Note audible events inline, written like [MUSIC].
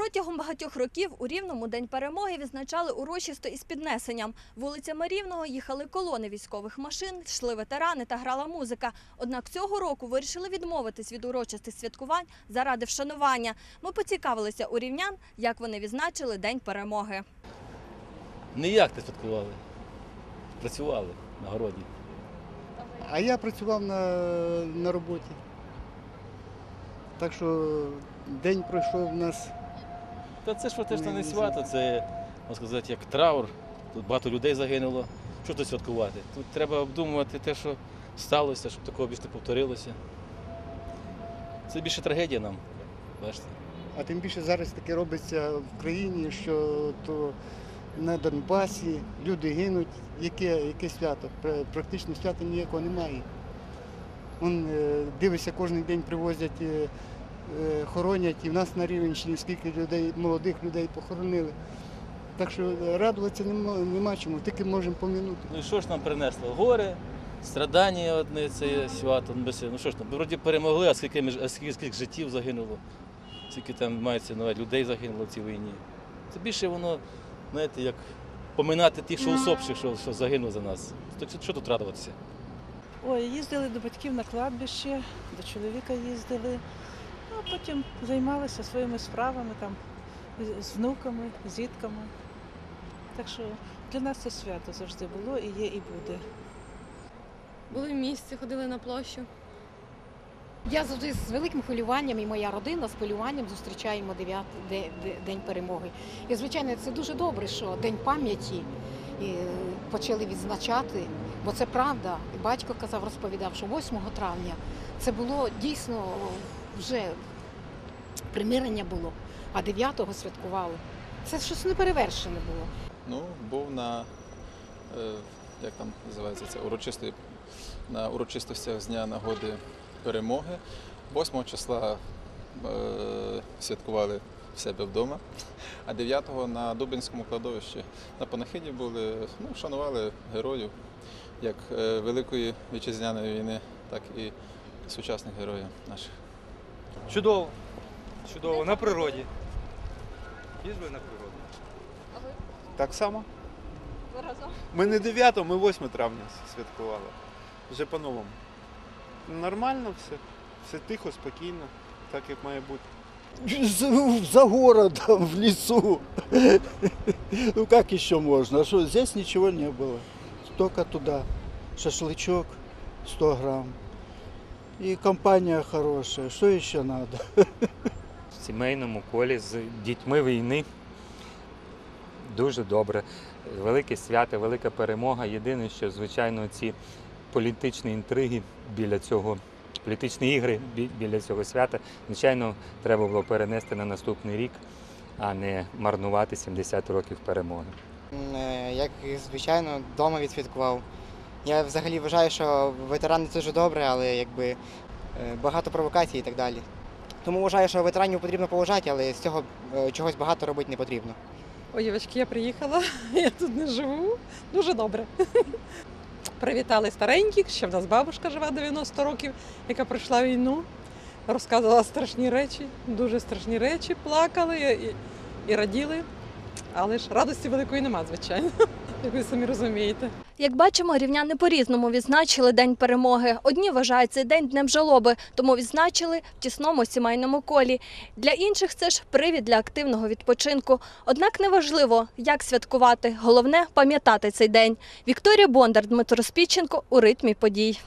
Протягом багатьох років у Рівному День перемоги відзначали урочисто із піднесенням. Вулицями Рівного їхали колони військових машин, йшли ветерани та грала музика. Однак цього року вирішили відмовитись від урочистих святкувань заради вшанування. Ми поцікавилися у рівнян, як вони відзначили День перемоги. Ніяк не святкували. Працювали на городі. А я працював на, на роботі. Так що день пройшов у нас. Та це ж фактично Не, свято, це, можна сказати, як траур. Тут багато людей загинуло. Що тут святкувати? Тут треба обдумувати те, що сталося, щоб такого більше не повторилося. Це більше трагедія нам. Бачите? А тим більше зараз таке робиться в країні, що то на Донбасі люди гинуть. Яке, яке свято? Пр- Практично свята ніякого немає. Вон, е, дивишся, кожен день привозять, е, хоронять, і в нас на Рівенщині скільки людей, молодих людей похоронили. Так що е, радуватися нема, нема чому, тільки можемо помінути. Ну і що ж нам принесло? Горе, страдання одне це свято. Ну, Ну що ж там, вроді перемогли, а скільки, а скільки, скільки життів загинуло, скільки там мається на людей загинуло в цій війні. Це більше воно, знаєте, як поминати тих, що усопших, що, що загинули за нас. Так що, що тут радуватися? Ой, їздили до батьків на кладбище, до чоловіка їздили, ну, потім займалися своїми справами там з- внуками, з дітками. Так що для нас це свято завжди було і є, і буде. Були в місті, ходили на площу. Я завжди з великим хвилюванням і моя родина з хвилюванням зустрічаємо 9 де- де- день перемоги. І звичайно, це дуже добре, що день пам'яті почали відзначати, бо це правда. І Батько казав, розповідав, що 8 травня це було дійсно вже примирення було, а 9-го святкували. Це щось неперевершене було. Ну, був на, е, як там називається це, урочистий, на урочистостях з Дня нагоди перемоги. 8 числа е, святкували в себе вдома, а 9-го на Дубинському кладовищі на панахиді були, ну, шанували героїв як е, Великої вітчизняної війни, так і сучасних героїв наших. Чудово. Чудово. На природі. Їздили на природу. Так само. Ви разом? Ми не 9, ми 8 травня святкували. Вже по-новому. Нормально все. Все тихо, спокійно, так як має бути. За городом, в лесу. Ну как еще можно? А что, здесь ничего не было. Только туда. Шашлычок 100 грамм. И компания хорошая. Что еще надо? Сімейному колі з дітьми війни. Дуже добре. Велике свято, велика перемога. Єдине, що, звичайно, ці політичні інтриги біля цього, політичні ігри біля цього свята, звичайно, треба було перенести на наступний рік, а не марнувати 70 років перемоги. Е, Як звичайно, вдома відсвяткував. Я взагалі вважаю, що ветерани дуже добре, але якби е, багато провокацій і так далі. Тому вважаю, що ветеранів потрібно поважати, але з цього е, чогось багато робити не потрібно. Ой, дівчатки, я приїхала, [LAUGHS] я тут не живу. Дуже добре. [LAUGHS] Привітали стареньких, ще в нас бабушка жива 90 років, яка пройшла війну. Розказувала страшні речі, дуже страшні речі, плакали і, і раділи. Але ж радості великої нема, звичайно, [LAUGHS] як ви самі розумієте. Як бачимо, рівняни по-різному відзначили День перемоги. Одні вважають цей день днем жалоби, тому відзначили в тісному сімейному колі. Для інших це ж привід для активного відпочинку. Однак неважливо, як святкувати. Головне пам'ятати цей день. Вікторія Бондар, Дмитро Спіченко у ритмі подій.